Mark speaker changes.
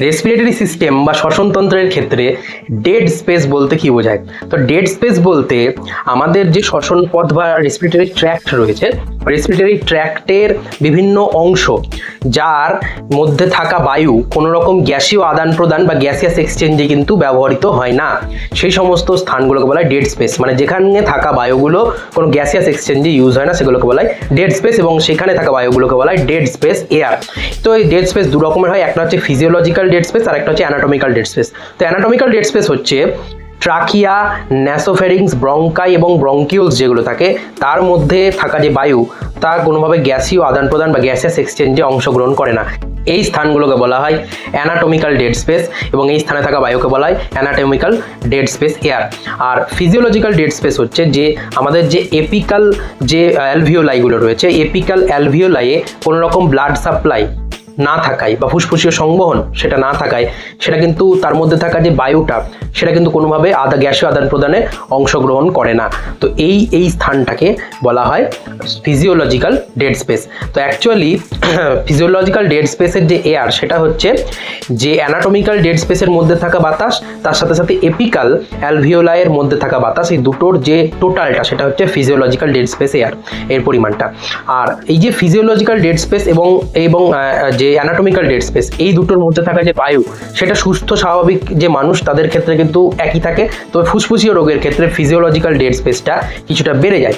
Speaker 1: Respiratory system বা শ্বসনতন্ত্রের ক্ষেত্রে dead space বলতে কি বোঝায়? তো ডেড স্পেস বলতে আমাদের যে শ্বসন পথ বা রেসপিরেটরি ট্র্যাক্ট রয়েছে রেসপিরেটরি ট্র্যাক্টের বিভিন্ন অংশ যার মধ্যে থাকা বায়ু কোনো রকম গ্যাসীয় আদান প্রদান বা গ্যাসিয়াস এক্সচেঞ্জে কিন্তু ব্যবহৃত হয় না। সেই সমস্ত স্থানগুলোকে বলা হয় ডেড স্পেস। মানে যেখানে থাকা বায়ুগুলো কোনো গ্যাসিয়াস এক্সচেঞ্জে ইউজ হয় না, সেগুলোকে বলা হয় ডেড স্পেস এবং সেখানে থাকা বায়ুগুলোকে বলা হয় ডেড স্পেস এয়ার। তো এই ডেড স্পেস দু রকমের হয়, একটা হচ্ছে ফিজিওলজিক্যাল ডেড স্পেস আর একটা হচ্ছে অ্যানাটমিক্যাল ডেড স্পেস। তো অ্যানাটমিক্যাল ডেড স্পেস হচ্ছে ট্রাকিয়া, ন্যাসোফেরিংস, ব্রঙ্কাই এবং ব্রঙ্কিউলস যেগুলো থাকে, তার মধ্যে থাকা যে বায়ু, তা কোনোভাবে গ্যাসীয় আদান প্রদান বা গ্যাসিয়াস এক্সচেঞ্জে অংশগ্রহণ করে না। এই স্থানগুলোকে বলা হয় অ্যানাটমিক্যাল ডেড স্পেস এবং এই স্থানে থাকা বায়ুকে বলা হয় অ্যানাটমিক্যাল ডেড স্পেস এয়ার। আর ফিজিওলজিক্যাল ডেড স্পেস হচ্ছে যে, আমাদের যে এপিক্যাল যে অ্যালভিওলাইগুলো রয়েছে এপিক্যাল অ্যালভিওলাইয়ে কোনো রকম ব্লাড সাপ্লাই না থাকায় বা ফুসফুসীয় সংবহন সেটা না থাকায়, সেটা কিন্তু তার মধ্যে থাকা যে বায়ুটা, সেটা কিন্তু কোনোভাবে আদা গ্যাসীয় আদান প্রদানে অংশগ্রহণ করে না। তো এই এই স্থানটাকে বলা হয় ফিজিওলজিক্যাল ডেড স্পেস তো অ্যাকচুয়ালি ফিজিওলজিক্যাল ডেড স্পেসের যে এয়ার সেটা হচ্ছে যে অ্যানাটমিক্যাল ডেড স্পেসের মধ্যে থাকা বাতাস, তার সাথে সাথে এপিক্যাল অ্যালভিওলাইয়ের মধ্যে থাকা বাতাস, এই দুটোর যে টোটালটা সেটা হচ্ছে ফিজিওলজিক্যাল ডেড স্পেস এয়ার এর পরিমাণটা। আর এই যে ফিজিওলজিক্যাল ডেড স্পেস এবং এবং যে অ্যানাটমিক্যাল ডেড স্পেস এই দুটোর মধ্যে থাকা যে বায়ু, সেটা সুস্থ, স্বাভাবিক যে মানুষ, তাদের ক্ষেত্রে কিন্তু একই থাকে। তবে ফুসফুসীয় রোগের ক্ষেত্রে ফিজিওলজিক্যাল ডেড স্পেসটা কিছুটা বেড়ে যায়।